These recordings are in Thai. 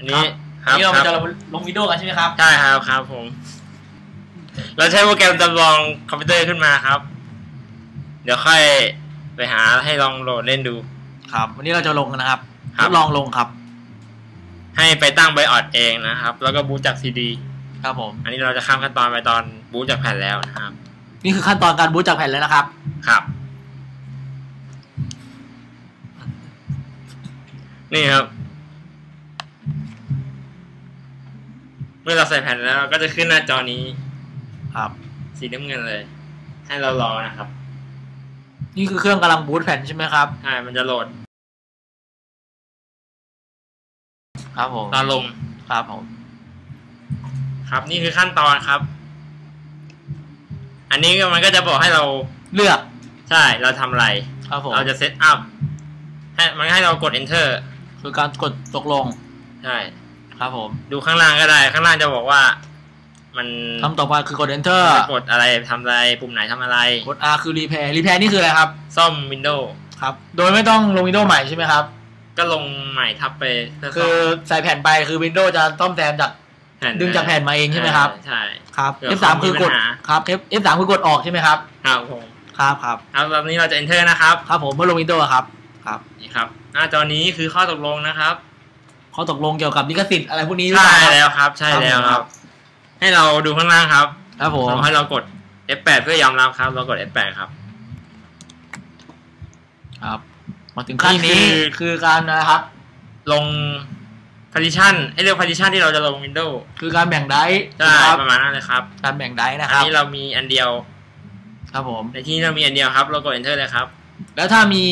อันนี้ครับนี่เราคจะรับลงวิดีโอกันใช่ไหมครับ ใช่ครับครับผม เราใช้โปรแกรมจำลองคอมพิวเตอร์ขึ้นมาครับ เดี๋ยวค่อยไปหาให้ลองโหลดเล่นดู ครับ วันนี้เราจะลงกันนะครับครับทดลองลงครับ ให้ไปตั้งไบออดเองนะครับ แล้วก็บูตจากซีดี ครับผม อันนี้เราจะข้ามขั้นตอนไปตอนบูตจากแผ่นแล้วนะครับ นี่คือขั้นตอนการบูตจากแผ่นแล้วนะครับ ครับ นี่ครับ มื่อเราใส่แผ่นแล้วก็จะขึ้นหน้าจอนี้ครับ สีน้ำเงินเลย ให้เรารอนะครับ นี่คือเครื่องกำลังบูตแผ่นใช่ไหมครับใช่มันจะโหลดครับผมตอนลงครับผม ครับนี่คือขั้นตอนครับ อันนี้ก็มันก็จะบอกให้เราเลือก ใช่เราทำอะไร ครับผมเราจะเซตอัพให้มันให้เรากด enter คือการกดตกลง ใช่ ครับผมดูข้างล่างก็ได้ ข้างล่างจะบอกว่า มันทำต่อไปคือกด enter จะกดอะไรทำอะไรปุ่มไหนทำอะไร กด R คือ repair repair นี่คืออะไรครับ ซ่อม Windows ครับ โดยไม่ต้องลง Windows ใหม่ใช่ไหมครับ ก็ลงใหม่ทับไปเพื่อคือใส่แผ่นไปคือ Windows จะต้อมแซมจากแผ่นดึงจากแผ่นมาเองใช่ไหมครับใช่ครับเผื่อ F3 คือกดมีปัญหาครับ F F3 คือกดออกใช่ไหมครับครับผมครับครับครับตอนนี้เราจะ enter นะครับ ครับผมเมื่อลง Windows อะครับ ครับนี่ครับ หน้าจอนี้คือข้อตกลงนะครับเขาตกลงเกี่ยวกับลิขสิทธิ์อะไรพวกนี้หรือใช่เปล่าครับ แล้วครับ ใช่แล้วคครัรับ บ ให้เราดูข้างล่างครับครับผมเราให้เรากด F8 เพื่อยอมรับครับ เรากด F8 ครับ ครับ มาถึงขั้นนี่นี้คือ คือการนะครับ ลง partition ให้เรียก partition ที่เราจะลง Windows คือการแบ่งไดร์ใช่นะครับประมาณนั้นเลยครับ การแบ่งไดร์นะคอันรับนี้เรามีอันเดียว ครับผม ในที่นี้เรามีอันเดียวครับ เรากด enter เลยครับ แล้วถ้ามี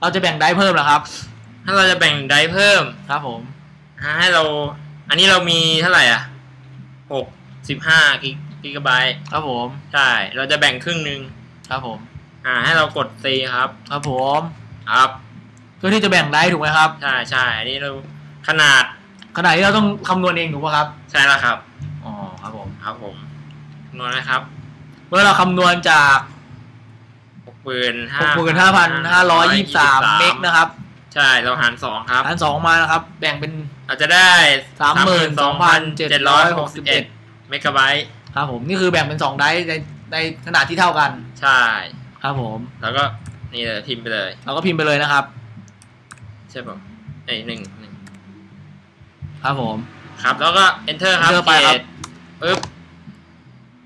เราจะแบ่งไดร์เพิ่มเหรอครับ ถ้าเราจะแบ่งไดร์เพิ่มครับผมอ่าให้เรา อันนี้เรามีเท่าไหร่อะหกสิบห้ากิกะไบต์ครับผมใช่เราจะแบ่งครึ่งหนึ่งครับผม อ่า ให้เรากด C ครับ ครับผมครับเพื่อที่จะแบ่งไดร์ถูกไหมครับ ใช่ใช่อันนี้เราขนาดขณะที่เราต้องคำนวณเองถูกไหมครับ ใช่แล้วครับอ๋อครับผมครับผมนวณนะครับเมื่อเราคำนวณจากหกหมื่น65,523เมกนะครับ ใช่เราหารสองครับหารสองมานะครับ แบ่งเป็นเราจะได้32,761เมกะไบต์ครับผมนี่คือแบ่งเป็นสองไดร์ในในขนาดที่เท่ากัน ใช่ ครับผม แล้วก็นี่เลยพิมพ์ไปเลย เราก็พิมพ์ไปเลยนะครับ ใช่ป่ะเอ้ยหนึ่งหนึ่งครับผม ครับแล้วก็ enter ครับ enter ไปครับเกรดปึ๊บ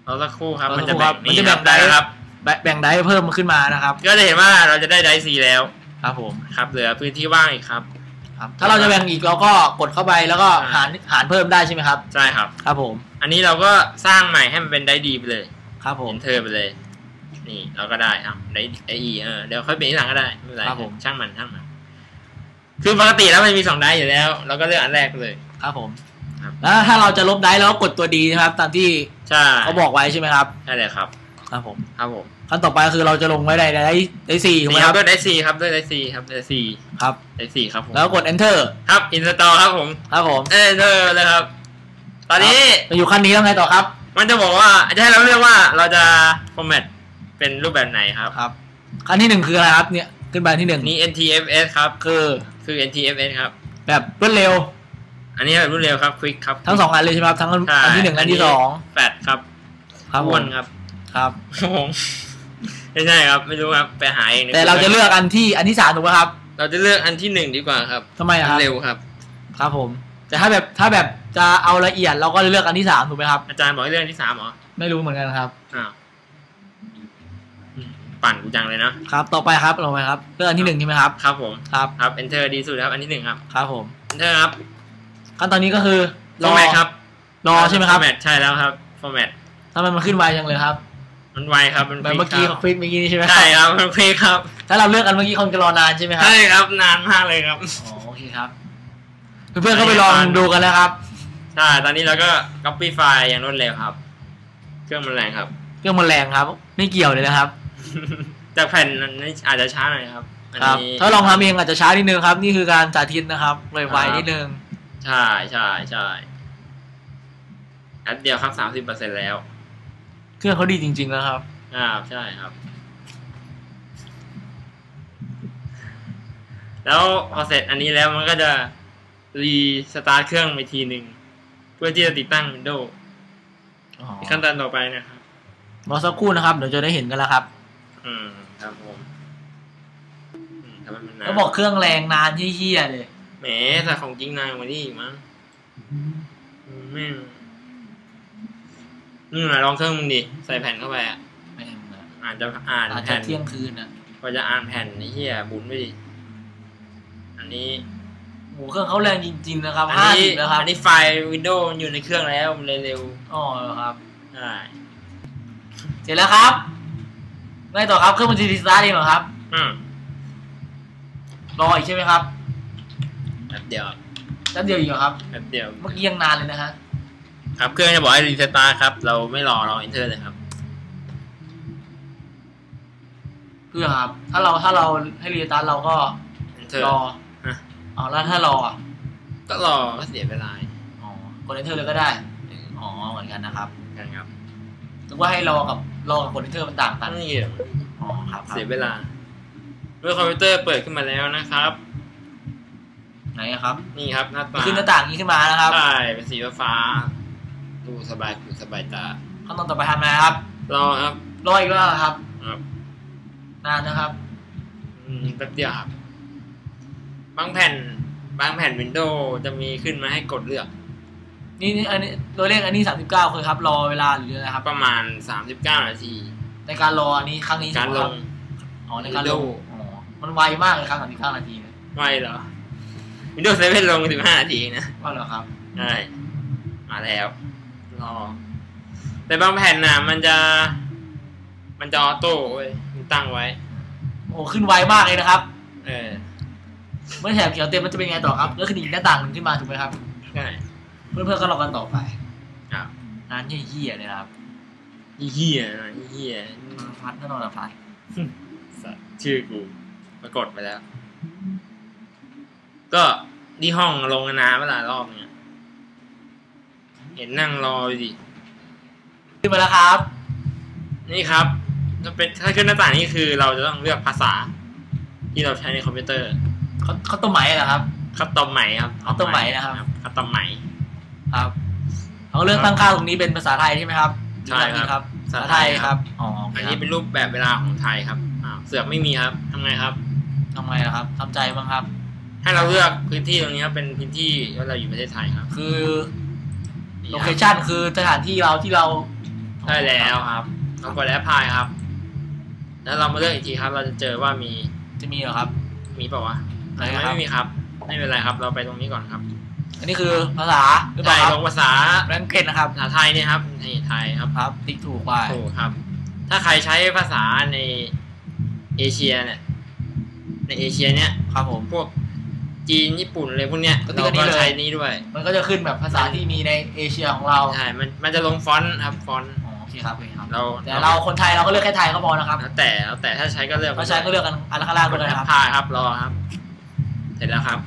เราสักครู่ครับรอมันสัจะกครู่แบ่ครังบนี่มันจะคแบ่รับงได้ไดร์แล้วครับแบ่งแบ่งไดร์เพิ่มขึ้นมานะครับ ก็จะเห็นว่าเราจะได้ไดซีแล้ว ครับผมครับเหลือพื้นที่ว่างอีกครับ ครับ ถ้าเราจะแบ่งอีกเราก็กดเข้าไปแล้วก็หารหารเพิ่มได้ใช่ไหมครับ ใช่ครับ ครับผม อันนี้เราก็สร้างใหม่ให้มันเป็นไดดีไปเลย ครับผม enter ไปเลย นี่เราก็ได้อะไดไดอีเออเดี๋ยวค่อยเปลี่ยนที่หลังก็ได้ไม่เป็นไรครับผมช่างมันช่างมันคือปกติแล้วมันมีสองไดอยู่แล้ว เราก็เลือกอันแรกไปเลย ครับผมครับแล้วถ้าเราจะลบไดร์เราก็กดตัวดีนะครับ ตามที่ใช่เขาบอกไว้ใช่ไหมครับใช่เลยครับ ครับผม ครับผม ขั้นต่อไปคือเราจะลงไว้ในไดร์ไดร์สี่ถูกไหมนี่คครัรับบด้วยไดซีครับด้วยไดซีครับไดซีครับไดซีครับผมแล้วกด enter ครับอินสตอลครับผมครับผมเอนเตอร์เลยครับ ตอนนี้จะอยู่ขั้นนี้แล้วไงต่อครับ มันจะบอกว่าจะให้เราเลือกว่าเราจะ format เป็นรูปแบบไหนครับครับขั้นที่หนึ่งคืออะไรครับเนี่ยขึ้นไปที่หนึ่งนี่ NTFS ครับคือคือ NTFS ครับ แบบรวดเร็ว อันนี้แบบรวดเร็วครับ quick ครับทั้งสองอันเลยใช่ไหมครับทั้งใช่อันที่หนึ่งและอันที่สองแฟดครับครับผอ้วมนครับครับครับผม ไม่ใช่ครับ ไม่รู้ครับไปหาเองในแต่เราจะเลือกอันที่อันที่สามถูกไหมครับ เราจะเลือกอันที่หนึ่งดีกว่าครับทำไมอะครับ เร็วครับ ครับผม แต่ถ้าแบบถ้าแบบจะเอาละเอียดเราก็จะเลือกอันที่สามถูกไหมครับ อาจารย์บอกให้เลือกอันที่สามเหรอไม่รู้เหมือนกันครับ อ้าวอืมปั่นกูจังเลยนะครับ ต่อไปครับลงไปครับ เลือกอันที่หนึ่งใช่ไหมครับ ครับผมครับ ครับ enter ดีสุดครับ อันที่หนึ่งครับ ครับผม enter ครับ ขั้นตอนนี้ก็คือรอ format ครับรอใช่ไหมครับ format ใช่แล้วครับ format ทำไมมันขึ้นไวจังเลยครับ มันไวครับมันแบบเมื่อกี้ครัคลิกเมื่อกี้นี่ใช่ไหมใช่ครับมันคลิกครับ ถ้าเราเลือกกันเมื่อกี้คงจะรอนานใช่ไหมครับใช่ครับนานมากเลยครับอ๋อโอเคครับ เพื่อนๆก็ไปลองดูกันนะครับใช่ตอนนี้เราก็ copy ไฟล์อย่างรวดเร็วครับ เครื่องมันแรงครับ เครื่องมันแรงครับ ไม่เกี่ยวเลยนะครับจากแผ่นนั้นอาจจะช้าหน่อยครับอันครับนี้ถ้าลองทำเองอาจจะช้านิดนึงครับ นี่คือการสาธิตนะครับไวๆนิดนึง ใช่ใช่ใช่อันเดียวครับสามสิบเปอร์เซ็นแล้ว เครื่องเขาดีจริง ๆ นะครับครับใช่ครับ แล้วพอเสร็จอันนี้แล้วมันก็จะรีสตาร์ทเครื่องไปทีหนึ่งเพื่อที่จะติดตั้ง Windows อ๋อขั้นตอนต่อไปนะครับ รอสักครู่นะครับ เดี๋ยวจะได้เห็นกันแล้วครับ อืมครับผมอืมทำไมมันนานแล้วบอกเครื่องแรงนานเฮี้ยๆเลย แหมแต่ของจริงนานกว่านี้อีกมั้งอืมแม่ง นี่มาลองเครื่องมึงดิใส่แผ่นเข้าไปอะแม่งนะอ่านจะอ่านอาจจะแผ่นเที่ยงคืนนะพอจะอ่านแผ่นไอ้เหี้ยบุญไปดิอันนี้โหเครื่องเขาแรงจริง ๆ นะครับอันห้านี้สิบนะครับอันนี้ไฟล์วินโดว์อยู่ในเครื่องแล้วมันเลยเร็วอ๋อเหรอครับ ใช่เสร็จแล้วครับไงต่อครับเครื่องมันจะรีสตาร์ทเองเหรอครับ อืมรออีกใช่ไหมครับแป๊บเดียวแป๊บเดียวอีกเหรอครับแป๊บเดียว เมื่อกี้ยังนานเลยนะฮะ ครับเครื่องจะบอกให้รีสตาร์ทครับ เราไม่รอเราเอนเตอร์เลยครับ เพื่อครับ ถ้าเราถ้าเราให้รีสตาร์ทเราก็เอนเตอร์รอฮะอ๋อแล้วถ้ารออะก็รอก็เสียเวลาอ๋อกด enter เลยก็ได้ อ๋อเหมือนกันนะครับกันครับนึกว่าให้รอกับรอกับกด enter มันต่างกัน นี่เกี่ยวอ๋อครับครับเสียเวลาเมื่อคอมพิวเตอร์เปิดขึ้นมาแล้วนะครับ ไหนอะครับ นี่ครับหน้าตาขึ้นหน้าต่างนี้ขึ้นมานะครับ ใช่เป็นสีฟ้า ดูสบายหูสบายตาขั้นตอนต่อไปทำอะไรครับ รอครับ รออีกแล้วเหรอครับ ครับนานนะครับ อืมแป๊บเดียวครับ บางแผ่น บางแผ่นวินโดว์จะมีขึ้นมาให้กดเลือก นี่นี่อันนี้ตัวเลขอันนี้สามสิบเก้าคือครับ รอเวลาหรืออะไรครับ ประมาณ 39 นาที ในการรออันนี้ครั้งนี้การลใช่ไหมคบงอ๋อในการลง Windows อ๋อ มันไวมากเลยครับสามสิบเก้านาทีเนี่ยไม่เหรอ Windows 7ลง 15 นาทีนะว่าเหรอครับ ใช่ มาแล้ว รอ แต่บางแผ่นน่ะ มันจะ มันจะออโต้เว้ยมันตั้งไว้ โอ้ขึ้นไวมากเลยนะครับ เออ เมื่อแถบเขียวเต็มมันจะเป็นไงต่อครับแล้วคืออีกหน้าต่างหนึ่งขึ้นมาถูกไหมครับ ใช่เพื่อนๆก็รอกันต่อไปครับนานเยี่ยๆเลยนะครับเฮียนะเฮียพัดแน่นอนนะพัดสัตว์ชื่อกูปรากฏไปแล้ว ก็ที่ห้องลงน้ำเวลารอบเนี่ย เห็นนั่งรออยู่ดิขึ้นมาแล้วครับ นี่ครับถ้าเป็นถ้าขึ้นหน้าต่างนี่คือเราจะต้องเลือกภาษา ที่เราใช้ในคอมพิวเตอร์เขาเขาต้มไหมเหรอครับคัตตอมไหมครับคัตตอมไหมนะครับคัตตอมไหมครับเขาเรื่องตั้งค่าตรงนี้เป็นภาษาไทยใช่ไหมครับใช่ครับภาษาไทยครับอ๋อโอเคอันคนี้รับเป็นรูปแบบเวลาของไทยครับอ้าวเสือกไม่มีครับทำไงครับทำไงนะครับทำใจบ้างครับ ให้เราเลือกพื้นที่ตรงนี้ครับเป็นพื้นที่ว่าเราอยู่ประเทศไทยครับ คือนี่ โลคเครับชันคือสถานที่เราที่เราได้แล้วครับเรากดแอปพลายครับ แล้วเรามาเลือกอีกทีครับ เราจะเจอว่ามีจะมีเหรอครับ มีเปล่าวะไหนทำไมครับไม่มีครับ ไม่เป็นไรครับ เราไปตรงนี้ก่อนครับ อันนี้คือภาษาหรือเปได้ล่าคลรับงภาษาแรงเกตนะครับภาษาไทยเนี่ยครับนี่ไทยครับครับติ๊กถูกไปถูกครับ ถ้าใครใช้ภาษาในเอเชียเนี่ยในเอเชียเนี่ยครับผมพวก จีนญี่ปุ่นอะไรพวกเนี้ยก็ติ๊เรากอันนี้ก็เลยใช้นี้ด้วย มันก็จะขึ้นแบบภาษาที่มีในเอเชียของเราใช่มันมันจะลงฟอนต์ครับฟอนต์อ๋อโอเคครับโอเคครับเราแต่เราคนไทยเราก็เลือกแค่ไทยก็พอนะครับแล้วแต่แล้วแต่ถ้าใช้ก็เลือกถ้าใช้ก็เลือกกันอันข้างล่างกก็ดได้แอปนะครับพลายครับรอครับ เสร็จแล้วครับ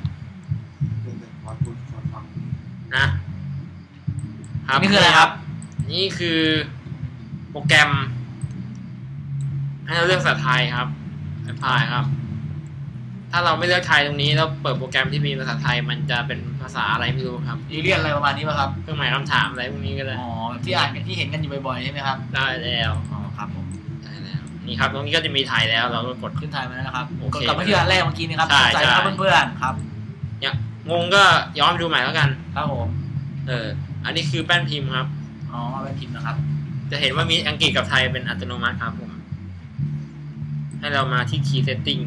นะอันนี่คืออะไรครับ นี่คือโปรแกรม ให้เราเลือกภาษาไทยครับแอปพลายครับ ถ้าเราไม่เลือกไทยตรงนี้แล้วเปิดโปรแกรมที่มีภาษาไทยมันจะเป็นภาษาอะไรไม่รู้ครับอีเลียนอะไรประมาณนี้ป่ะครับเครื่องหมายคำถามอะไรพวกนี้ก็ได้อ๋อแบบที่อ่านกันที่เห็นกันอยู่บ่อยๆใช่ไหมครับได้แล้วอ๋อครับผมได้แล้วนี่ครับตรงนี้ก็จะมีไทยแล้วเราก็กดขึ้นไทยมาแล้วนะครับโอเคกลับมาที่อันแรกเมื่อกี้นะครับใช่ใจนะครับใช่เพื่อนๆครับเนี่ยงงก็ย้อนไปดูใหม่แล้วกันครับผมเอออันนี้คือแป้นพิมพ์ครับอ๋อมาเป็นพิมพ์นะครับ จะเห็นว่ามีอังกฤษกับไทยเป็นอัตโนมัติครับผมให้เรามาที่ Key Setting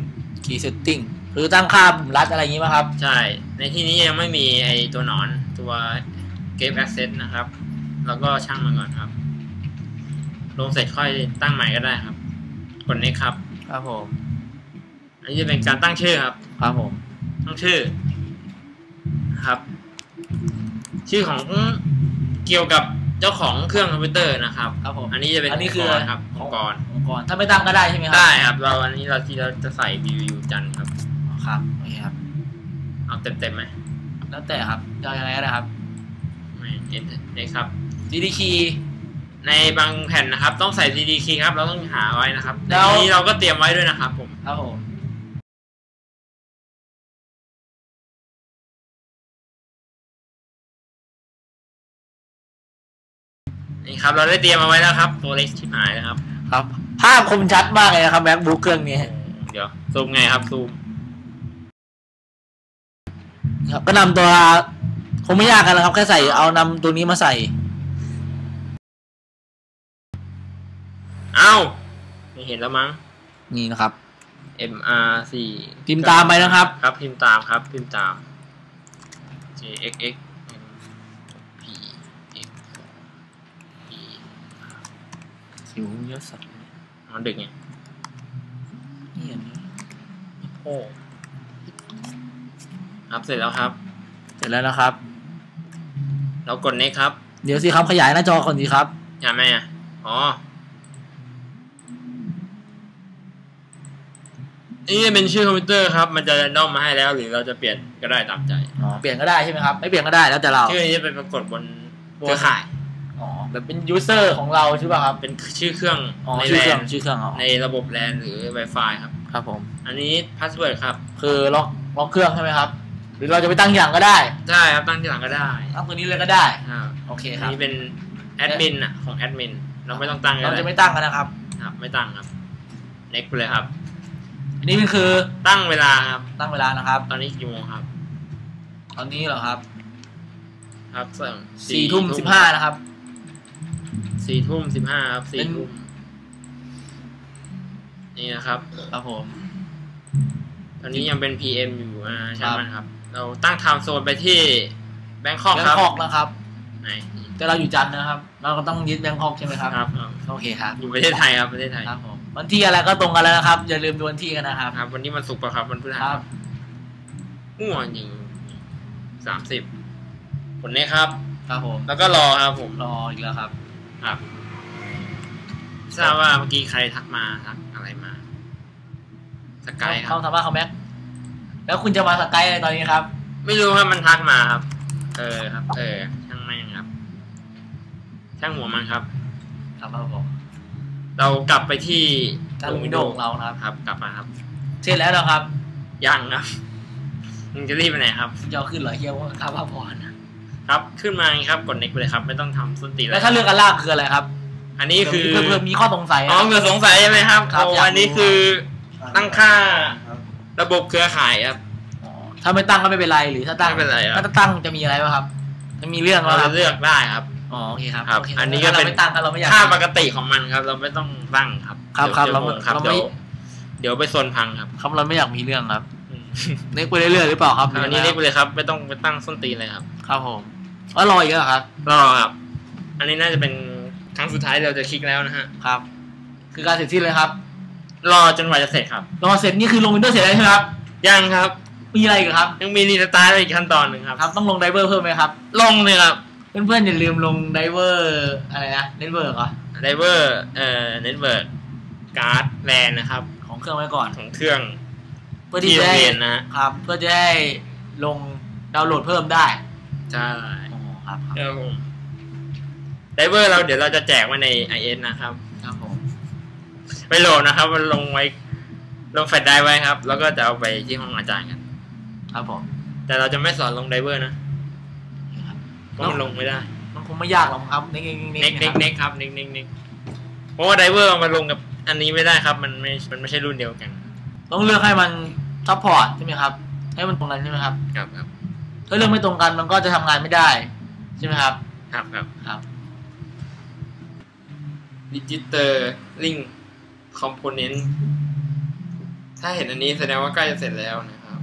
key setting หรือตั้งค่าปุ่มลัดอะไรอย่างนี้ป่ะครับ ใช่ ในที่นี้ยังไม่มีไอตัวหนอนตัว Game Access นะครับ แล้วก็ช่างมันก่อนครับ ลงเสร็จค่อยตั้งใหม่ก็ได้ครับ กด Next ครับ ครับผม อันนี้จะเป็นการตั้งชื่อครับ ครับผม ตั้งชื่อ ครับ ชื่อของเกี่ยวกับเจ้าของเครื่องคอมพิวเตอร์นะครับ ครับผม อันนี้จะเป็นอันนี้คือองค์กรครับองค์กร องค์ถ้าไม่ตั้งก็ได้ใช่ไหมครับได้ครับ เราอันนี้เราที่เราจะใส่วิวจันทร์ครับอ๋อครับโอเคครับ เอาเต็มเต็มไหมแล้วแต่ครับจะยังไงนะครับไม่เอ็นเลยครับ GD key ในบางแผ่นนะครับ ต้องใส่ GD key ครับ เราต้องหาไว้นะครับแล้ว อันี้เราก็เตรียมไว้ด้วยนะครับผมครับผมนี่ครับ เราได้เตรียมเอาไว้แล้วครับ ตัวเล็กที่หายนะครับ ครับภาพคมชัดมากเลยนะครับ MacBook เครื่องนี้เดี๋ยวซูมไงครับซูมครับก็นำตัวคงไม่ยากกันนะครับ แค่ใส่เอานำตัวนี้มาใส่ เอ้าไม่เห็นแล้วมั้ง นี่นะครับ MR สี่พิมพ์ตามไปนะครับ ครับพิมพ์ตามครับพิมพ์ตาม JXX สิวเยอะสัตว์มันดึกไงนี่อันนี้โอ้ครับเสร็จแล้วครับ เสร็จแล้วนะครับ เรากด next ครับ เดี๋ยวสิครับขยายหน้าจอก่อนสิครับอย่าไหมอะอ๋อนี่เป็นชื่อคอมพิวเตอร์ครับ มันจะด้อมมาให้แล้ว หรือเราจะเปลี่ยนก็ได้ตามใจ อ๋อ เปลี่ยนก็ได้ใช่ไหมครับ ไม่เปลี่ยนก็ได้แล้วแต่เรา ชื่อนี้ไปปรากฏบนเครือข่ายอ๋อ แบบเป็นยูเซอร์ของเราใช่ป่ะครับ เป็นชื่อเครื่องอ๋อในชื่อแลเครื่องนชื่อเครื่องอ๋อในระบบแลนหรือ Wi-Fi ครับ ครับผม อันนี้พาสเวิร์ดครับ คือล็อกล็อกเครื่องใช่ไหมครับ หรือเราจะไปตั้งอย่างก็ได้ ได้ครับตั้งที่หลังก็ได้ตั้งตัวนี้เลยก็ได้ครับโอเคคอันรับนี้เป็นแอดมินอะของแอดมินเราไม่ต้องตั้งก็เราได้จะไม่ตั้งกันนะครับ ครับ ไม่ตั้งครับ next ไปเลยครับ อันนี้มันคือตั้งเวลาครับ ตั้งเวลานะครับ ตอนนี้กี่โมงครับ ตอนนี้เหรอครับ ครับเสริมสี่ทุ่มสิบห้านะครับ สี่ทุ่มสิบห้าครับสี่เป็นทุ่มนี่นะครับ ครับผมตอนนี้ยังเป็น PM อยู่อ่าใช่ครับไหมครับ เราตั้งไทม์โซนไปที่แบงคอกแบงครับคอกนะครับไหนแต่เราอยู่จันทร์นะครับ เราก็ต้องยึดแบงคอกใช่ไหมครับครับครับโอเคครับ อยู่ประเทศไทยครับประเทศไทยครับผมวันที่อะไรก็ตรงกันแล้วนะครับ อย่าลืมดูวันที่กันนะครับครับ วันนี้มันศุกร์ปะครับวันพฤหัสครับมั่วจริงสามสิบผลนี้ครับ ครับผม แล้วก็รอครับผมรออีกแล้วครับ ครับทราบว่าเมื่อกี้ใครทักมาทักอะไรมาสกายคเข้ารับทำบ้านเขาแม็ก แล้วคุณจะมาสกายอะไรตอนนี้ครับ ไม่รู้ครับมันทักมาครับ เออครับ เออ ช่างแม่งครับ ช่างหัวมันครับ ครับครับผมเรากลับไปที่การลงวิดีโอของเรานะครับ ครับ กลับมาครับเสร็จแล้วนะครับยังครับมึงจะรีบไปไหนครับจะเอาขึ้นเหรอเฮียว่าค่าพักผ่อนนะ ครับขึ้นมาไงครับกดเน็กไปเลยครับ ไม่ต้องทำส้นตีนแล้วถ้าเลือกกันลากคืออะไรครับ อันนี้คือเพื่อเพื่อมีข้อสงสัยอ๋อนะเกิดสงสัยใช่ไหมครับครับโอ้อยากรู้อันนี้คือตั้งค่าระบบเครือข่ายครับอ๋อถ้าไม่ตั้งก็ไม่เป็นไรหรือถ้าตั้งไม่เป็นไรครับถ้าตั้งจะมีอะไรบ้างครับจะมีเรื่องเราแล้วคจะรับเลือกได้ครับอ๋อโอเคครับครับโเคอันนี้ก็ถ้าเป็นเราไม่ตั้งก็เราไม่อยากค่าปกติของมันครับ เราไม่ต้องตั้งครับ ครับครับดี๋ยวเราไม่ดี๋ยวครับเราไม่เดี๋ยวเดี๋ยวไปโซนพังครับครับเราไม่อยากมีเรื่องครับอืมเน็กไปเรื่อยๆหรือเปล่าครับอันนี้เรียกไปเลยครับ ไม่ต้องไปตั้งส้นตีนเลยครับ ครับผม ว่ารออีกแล้วเหรอครับรอครับอันนี้น่าจะเป็นครั้งสุดท้ายที่เราจะคลิกแล้วนะฮะ ครับ คือการเสร็จสิ้นเลยครับ รอจนกว่าจะเสร็จครับ รอเสร็จนี่คือลงวินโดว์เสร็จแล้วใช่ไหมครับ ยังครับ มีอะไรอีกครับ ยังมีรีสตาร์ทอีกขั้นตอนหนึ่งครับ ครับ ต้องลงไดเวอร์เพิ่มไหมครับ ลงเลยครับ เพื่อนๆอย่าลืมลงไดเวอร์อะไรนะเน็ตเวิร์กเหรอไดเวอร์เอ่อเน็ตเวิร์กการ์ดแลนนะครับ ของเครื่องไว้ก่อน ของเครื่อง เพื่อที่ที่โรจะงได้เรียนนะฮะครับ เพื่อจะได้ลงดาวน์โหลดเพิ่มได้ ใช่อ๋อ ครับครับผมไดเวอร์เราเดี๋ยวเราจะแจกไว้ใน IS นะครับครับผมไปโหลดนะครับมันลงไว้ลงแฟลชไดรฟ์ไว้ครับ แล้วก็จะเอาไปที่ห้องอาจารย์กัน ครับผมแต่เราจะไม่สอนลงไดเวอร์นะนี่ครับเพราะมันลงไม่ได้ มันคงไม่ยากหรอกครับเน็กๆๆๆเน็กเน็กเน็กครับเน็กเน็กเน็กเพราะว่าไดเวอร์มาลงกับอันนี้ไม่ได้ครับ มันไม่มันไม่ใช่รุ่นเดียวกัน ต้องเลือกให้มันซัพพอร์ตใช่ไหมครับ ให้มันตรงกันใช่ไหมครับ ครับครับถ้าเลือกไม่ตรงกันมันก็จะทำงานไม่ได้ใช่ไหมครับ ครับครับครับดิจิเตอร์ลิงคอมโพเนนต์ถ้าเห็นอันนี้แสดงว่าใกล้จะเสร็จแล้วนะครับ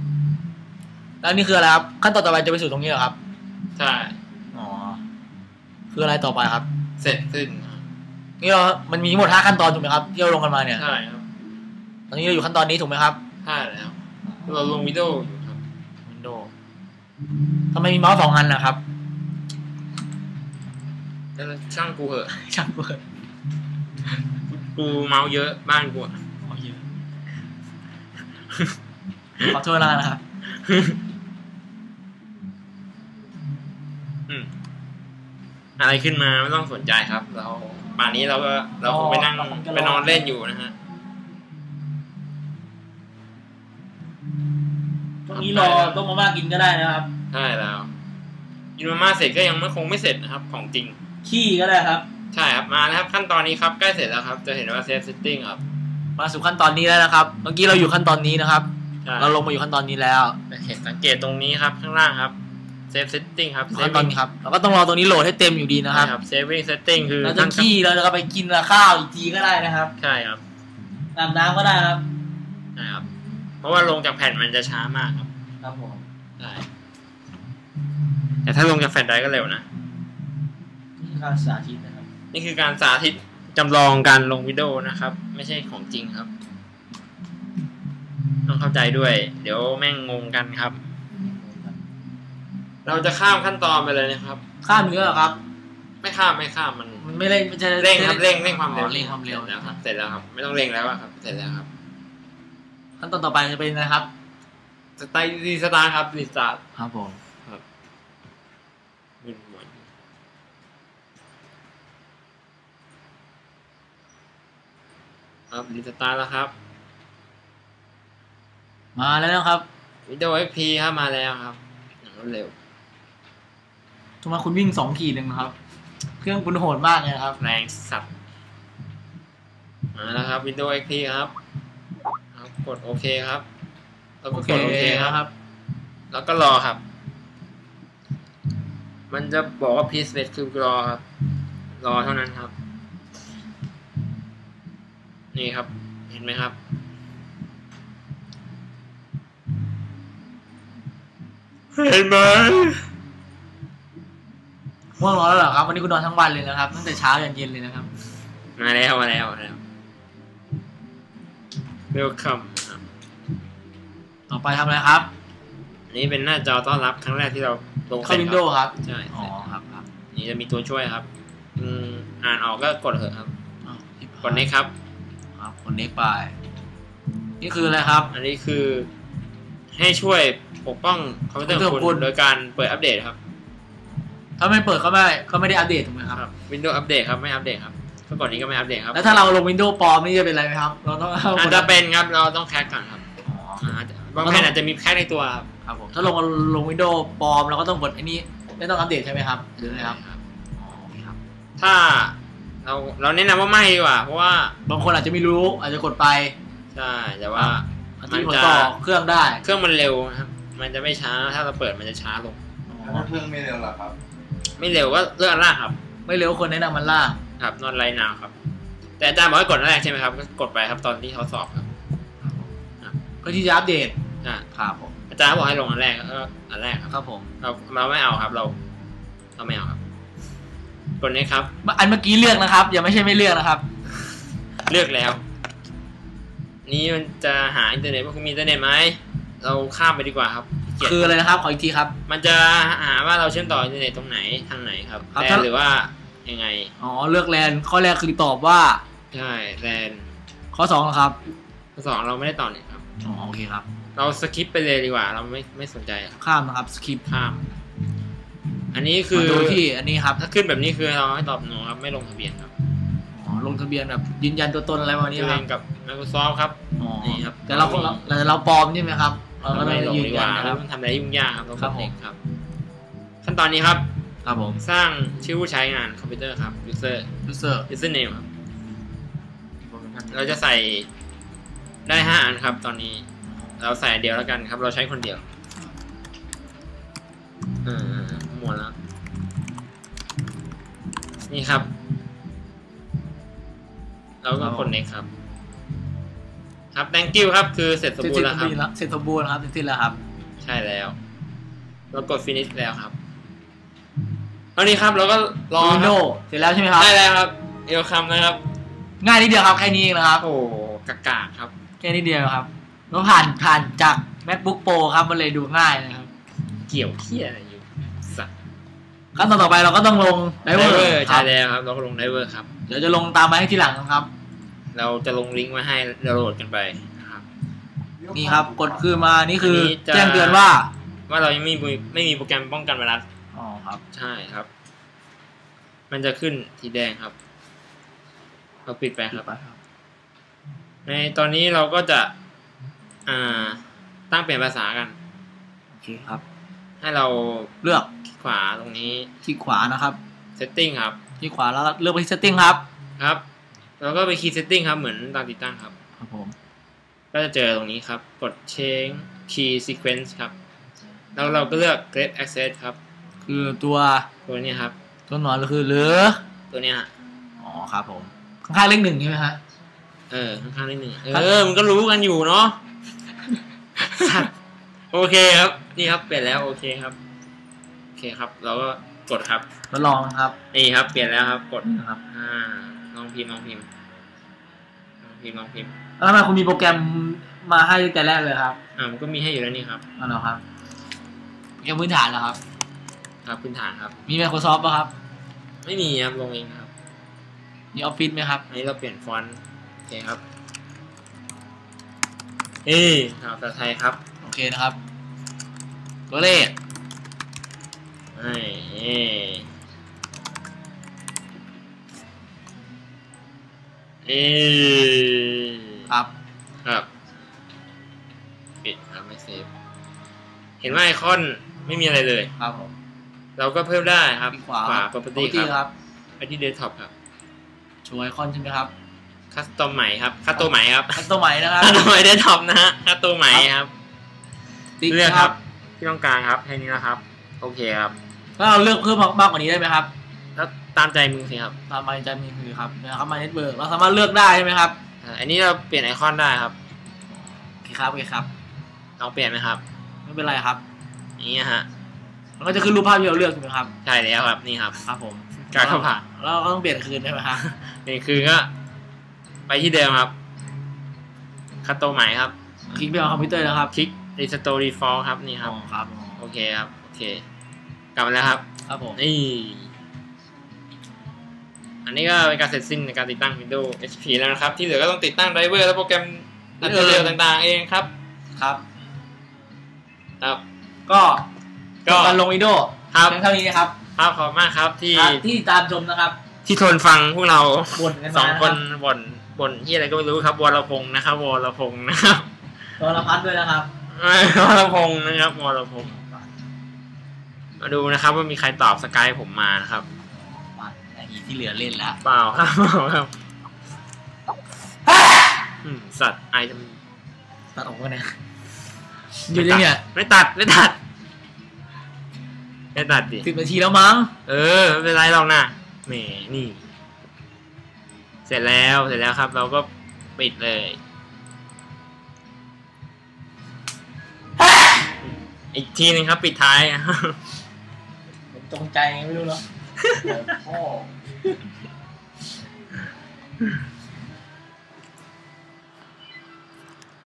แล้วนี่คืออะไรครับ ขั้นตอนต่อไปจะไปสู่ตรงนี้เหรอครับ ใช่ อ๋อ คืออะไรต่อไปครับ เสร็จสิ้นนะครับนี่เรา มันมีทั้งหมดห้าขั้นตอนถูกไหมครับที่เราลงกันมาเนี่ย ใช่ครับ ตอนนี้เราอยู่ขั้นตอนนี้ถูกไหมครับ ใช่แล้ว เราลงวิดีโออยู่ครับ Windows ทำไมมีเมาส์สองอันนะครับแล้ว ช่างกูเหอะ ช่างเปิดกูเมาส์เยอะบ้านกูอะเอาเยอะ ขอโทษแล้วกันนะครับอืมอะไรขึ้นมาไม่ต้องสนใจครับ เราป่านนี้เราก็เราคงไปนั่งเราคงจะรอไปนอนเล่นอยู่นะฮะตรงนี้รอต้มมาม่ากินก็ได้นะครับ ใช่แล้วกินมาม่าเสร็จก็ยังไม่คงไม่เสร็จนะครับ ของจริง ขี้ก็ได้ครับ ใช่ครับ มาแล้วครับ ขั้นตอนนี้ครับใกล้เสร็จแล้วครับ จะเห็นว่าเซฟซิตติ้งครับ มาสู่ขั้นตอนนี้แล้วนะครับ เมื่อกี้เราอยู่ขั้นตอนนี้นะครับใช่เราลงมาอยู่ขั้นตอนนี้แล้ว เห็นสังเกตตรงนี้ครับข้างล่างครับเซฟซิตติ้งครับขั้นตอนนี้ครับเราก็ต้องรอตรงนี้โหลดให้เต็มอยู่ดีนะครับครับเซฟวิ่งเซตติ้งคือเราจะขี้เราจะไปกินข้าวอีกทีก็ได้นะครับ ใช่ครับอาบน้ำก็ได้ครับใช่ครับ เพราะว่าลงจากแผ่นมันจะช้ามากครับ ครับผมใช่แต่ถ้าลงจากแผ่นไดรฟ์ก็เร็วนะนี่คือ การสาธิตนะครับ นี่คือการสาธิตจำลองการลงวิดีโอนะครับ ไม่ใช่ของจริงครับ ต้องเข้าใจด้วย เดี๋ยวแม่งงงกันครับ เราจะข้ามขั้นตอนไปเลยนะครับ ข้ามเนื้อเหรอครับ ไม่ข้ามไม่ข้ามมันมันไม่เร่งมันจะเร่งครับเร่งเร่งความเร็วอ๋อเร่งความเร็วสจแล้วครับ เสร็จแล้วครับ ไม่ต้องเร่งแล้วอะครับ เสร็จแล้วครับ ขั้นตอนต่อไปจะเป็นนะครับ สไตล์รีสตาร์ทครับรีสตาร์ทครับผม ครับมึนหัว ครับรีสตาร์ทแล้วครับ มาแล้วนะครับวิดีโอ XP ครับมาแล้วครับอย่างรวดเร็วทำไมคุณวิ่งสองขีดหนึ่งนะครับ เครื่องคุณโหดมากเลยนะครับ แรงสัตว์มาแล้วครับ Windows XP ครับครับกดโอเคครับแล้วก็กดโอเคครับ แล้วก็รอครับ มันจะบอกว่า please wait คือรอครับ รอเท่านั้นครับ นี่ครับ เห็นไหมครับ เห็นไหมง่วงนอนแล้วเหรอครับ วันนี้คุณนอนทั้งวันเลยนะครับ ตั้งแต่เช้ายันเย็นเลยนะครับ มาแล้วมาแล้วมาแล้ว welcome ครับต่อไปทำอะไรครับอันนี้เป็นหน้าจอต้อนรับครั้งแรกที่เราลงเข้าวินโดว์ครับ ใช่อ๋อครับครับ นี่จะมีตัวช่วยครับ อืมอ่านออกก็กดเถอะครับอ้าวกดนี้ครับ ครับกดเน็กไป นี่คืออะไรครับ อันนี้คือให้ช่วยปกป้องคอมพิวเตอร์ของคอมพิวเตอร์ของคุคุณณโดยการเปิดอัปเดตครับ ถ้าไม่เปิดก็ไม่ก็ไม่ได้อัปเดตถูกไหมครับครับวินโดว์อัปเดตครับไม่อัปเดตครับถ้ากดนี้ก็ไม่อัปเดตครับ แล้วถ้าเราลงวินโดว์ปลอมนี่จะเป็นอะไรไหมครับ เราต้องเอาอาจจะเป็นครับเราต้องแคสก่อนครับอ๋ออาจจะบางแผ่นอาจจะมีแคสในตัวครับครับผมถ้าลงลงวินโดว์ปลอมเราก็ต้องกดไอ้นี้ไม่ต้องอัปเดตใช่ไหมครับหรือไงครับอ๋อโอเคครับถ้า เราเราแนะนำว่าไม่ดีกว่า เพราะว่าบางคนอาจจะไม่รู้อาจจะกดไปใช่แต่ว่าอาจจะมีผลต่อเครื่องได้ เครื่องมันเร็วนะครับ มันจะไม่ช้าถ้าเราเปิดมันจะช้าลงแล้วถ้าเครื่องไม่เร็วล่ะครับ ไม่เร็วก็เลือกอันล่างครับ ไม่เร็วคนแนะนำมันล่างครับ นอนไลน์นาวครับ แต่อาจารย์บอกให้กดอันแรกใช่ไหมครับก็กดไปครับตอนที่เขาสอบครับก็ที่จะอัปเดตอะครับผมอาจารย์บอกให้ลงอันแรกก็อันแรกครับครับผมเราเราไม่เอาครับ เรา เราไม่เอาครับ กดนี้ครับ อันเมื่อกี้เลือกนะครับอย่าไม่ใช่ไม่เลือกนะครับ เลือกแล้ว นี้มันจะหาอินเทอร์เน็ตว่าคุณมีอินเทอร์เน็ตไหมเราข้ามไปดีกว่าครับขี้เกียจคืออะไรนะครับ ขออีกทีครับ มันจะหาว่าเราเชื่อมต่ออินเทอร์เน็ตตรงไหนทางไหนครับครับแต่ถ้าหรือว่ายังไง อ๋อเลือกแลนข้อแรกคือตอบว่า ใช่แลนข้อสองนะครับ ข้อสองเราไม่ได้ต่อเน็ตครับ อ๋อโอเคครับ เราสคิปไปเลยดีกว่า เราไม่ไม่สนใจครับข้ามนะครับสคิปข้าม อันนี้คือมาดูที่อันนี้ครับถ้าขึ้นแบบนี้คือเราให้ตอบโนครับไม่ลงทะเบียนครับอ๋อลงทะเบียนแบบยืนยันตัวตนอะไรประมาณนี้ตัวคเอรับงกับ Microsoft ครับอ๋อนี่ครับแต่เราเราแต่เราปลอมใช่ไหมครับเราก็ต้ไม่องลงยืนดีกยัว่านนะครับต้องทำอะไรยุ่งยากครับต้องครับกดเองผมครับ ขั้นตอนนี้ครับครับผมสร้างชื่อผู้ใช้งานคอมพิวเตอร์ครับ user user username ครับเราจะใส่ได้ห้าอันครับ ตอนนี้ เราใส่อันเดียวแล้วกันครับ เราใช้คนเดียว นี่ครับเราก็กด next ครับ ครับ thank you ครับ คือเสร็จสมเสร็จบูรณ์แล้วครับแล้วเสร็จสมบูรณ์ครับเสร็จสิ้นแล้วครับ ใช่แล้ว เรากด finish แล้วครับเท่านี้ครับเราก็รอวินคโดรับว์เสร็จแล้วใช่ไหมครับ ได้แล้วครับ เอลคัมนะครับ ง่ายนิดเดียวครับแค่นี้เองนะครับ โอ้โหกากาครับ แค่นิดเดียวครับแล้วผ่านผ่านจาก macbook pro ครับมันเลยดูง่ายนะครับ เกี่ยวเที่ยอะไรอยู่สัตว์ ขั้นตอนต่อไปเราก็ต้องลงไดไดเวอเวอร์ร์ใช่แล้วครับเราก็ลงไดเวอร์ครับ เดี๋ยวจะลงตามมาให้ทีหลังนะครับ เราจะลงลิงก์มาให้ดาวน์โหลดกันไปนะครับ นี่ครับ กดคือมานี่คืออนนี้จะ แจ้งเตือนว่าว่าเรายังไม่มีไม่มีโปรแกรมป้องกันไวรัสอ๋อครับ ใช่ครับ มันจะขึ้นสีแดงครับเราปิดไปครับ ในตอนนี้เราก็จะ อ่า ตั้งเปลี่ยนภาษากัน โอเคครับ ให้เราเลือกคลิก ขวาตรงนี้ที่ขวานะครับ setting ครับที่ขวาแล้วเลือกไปที่ setting ครับ ครับ แล้วก็ไป key setting ครับเหมือนตอนติดตั้งครับ ครับผม ก็จะเจอตรงนี้ครับ กด change key sequence ครับ แล้วเราก็เลือก get access ครับ คือตัวตัวนี้ครับ ตัวหนอนก็คือเหลือ ตัวเนี้ยฮะอ๋อครับผม ข้างๆเลขหนึ่งใช่ไหมฮะ เออ ข้างๆนิดหนึ่งครับเออ มันก็รู้กันอยู่เนาะสัตว์โอเคครับ นี่ครับเปลี่ยนแล้วโอเคครับโอ เคครับเราก็กดครับทดลองนะครับ นี่ครับ เปลี่ยนแล้วครับ กดนี่นะครับ อ่าลองพิมพ์ลองพิมพ์ลองพิมพ์ลองพิมพ์แล้วทำไมคุณมีโปรแกรมมาให้ตั้งแต่แรกเลยครับอ่ามันก็มีให้อยู่แล้วนี่ครับอ๋อเหรอครับโปรแกรมพื้นฐานเหรอครับ ครับพื้นฐานครับ มี Microsoft ป่ะครับ ไม่มีครับลงเองครับ มีออฟฟิศไหมครับอันนี้เราเปลี่ยนฟอนต์โอเคครับ เอ้ยข่าวภาษาไทยครับ โอเคนะครับ ตัวเลข เอ้ยครับ ครับปิดครับไม่เซฟ เห็นว่าไอคอนไม่มีอะไรเลย ครับผม เราก็เพิ่มได้ครับที่ขวา property คครัรับบไปที่ desktop ครับโชว์ไอคอนใช่ไหมครับ คัสตอมใหม่ครับ คัสตอมใหม่ครับ คัสตอมใหม่นะครับคัสตอมใหม่ desktop นะฮะ คัสตอมใหม่ครับติ๊กเลือกคครัรับบที่ต้องการครับแค่นี้นะครับ โอเคครับ ถ้าเราเลือกเพิ่มมากกว่านี้ได้ไหมครับแล้ว ตามใจมึงสิครับตามมาจะมีคือครับนะครับมาเน็ตเวิร์กเราสามารถเลือกได้ใช่ไหมครับอ่าอันนี้เราเปลี่ยนไอคอนได้ครับโอเคครับโอเคครับ ลองเปลี่ยนไหมครับไม่เป็นไรครับ อย่างนี้ฮะมันก็จะขึ้นรูปภาพที่เราเลือกถูกไหมครับใช่แล้วครับนี่ครับ ครับผมการเข้าผ่านแล้วเราก็ต้องเปลี่ยนคืนใช่ไหมครับนี่คือก็ ไปที่เดิมครับคัตโตใหม่ครับ คลิกไปเอาคอมพิวเตอร์นะครับคลิก restore default ครับนี่ครับอ๋อครับโอเคครับ โอเค กลับมาแล้วครับ ครับผม นี่ อันนี้ก็เป็นการเสร็จสิ้นในการติดตั้ง Windows HP แล้วนะครับ ที่เหลือก็ต้องติดตั้งไดรเวอร์และโปรแกรมอัดเร็วต่างๆ เองครับ ครับ ครับ ก็ก็การลงวิดีโอครับเพียงเท่านี้นะครับ ครับขอบคุณมากครับที่ครับที่ตามชมนะครับ ที่ทนฟังพวกเราบ่นกันสมาองนะคนบ่นบ่นที่อะไรก็ไม่รู้ครับวรพงศ์นะครับวรพงศ์นะครับตัวละพัดด้วยนะครับวรพงศ์นะครับวรพงศ์มาดูนะครับว่ามีใครตอบสกายผมมานะครับมานา ทีที่เหลือเล่นแล้วเปล่าครับเปล่าครับอืมสัตว์ไอจะตัดออกกันนะหยุดยังเนี่ยไม่ตัดไม่ตัดไม่ตัดดิสิบนาทีแล้วมั้ง เออไม่เป็นไรหรอกนะแหมนี่ เสร็จแล้วเสร็จแล้วครับ เราก็ปิดเลยอีกทีหนึงครับ ปิดท้ายผมจงใจไงไม่รู้เนาะพ่อ うん。